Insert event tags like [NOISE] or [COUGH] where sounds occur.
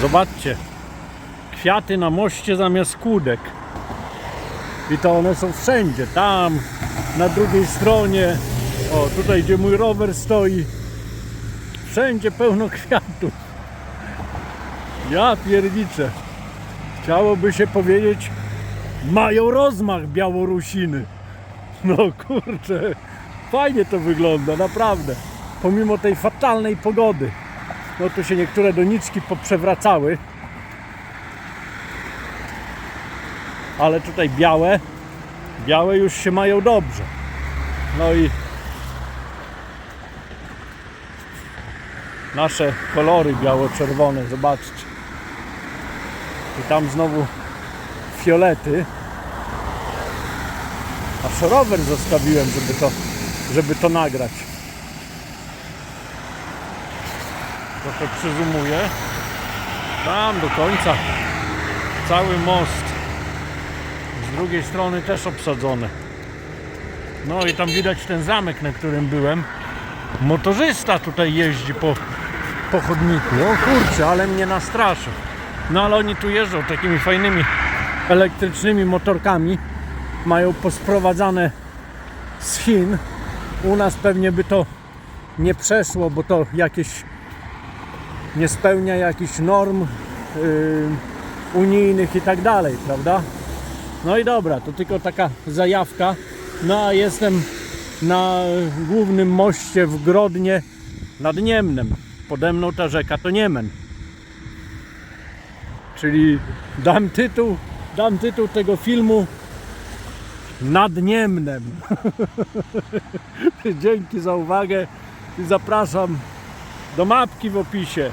Zobaczcie. Kwiaty na moście zamiast kłódek. I to one są wszędzie. Tam, na drugiej stronie. O, tutaj gdzie mój rower stoi. Wszędzie pełno kwiatów. Ja pierniczę. Chciałoby się powiedzieć, mają rozmach Białorusiny. No kurczę, fajnie to wygląda, naprawdę. Pomimo tej fatalnej pogody. No tu się niektóre doniczki poprzewracały. Ale tutaj białe, białe już się mają dobrze. No i nasze kolory biało-czerwone, zobaczcie. I tam znowu fiolety. Aż rower zostawiłem, żeby to, żeby to nagrać. Trochę przyzumuję. Tam do końca cały most. Z drugiej strony też obsadzony. No i tam widać ten zamek, na którym byłem. Motorzysta tutaj jeździ po, po chodniku. O kurczę, ale mnie nastraszył. No ale oni tu jeżdżą takimi fajnymi elektrycznymi motorkami. Mają posprowadzane z Chin. U nas pewnie by to nie przeszło, bo to jakieś nie spełnia jakichś norm yy, unijnych i tak dalej, prawda? No i dobra, to tylko taka zajawka. No a jestem na głównym moście w Grodnie nad Niemnem. Pode mną ta rzeka to Niemen. Czyli dam tytuł, dam tytuł tego filmu nad Niemnem. [LAUGHS] Dzięki za uwagę i zapraszam do mapki w opisie.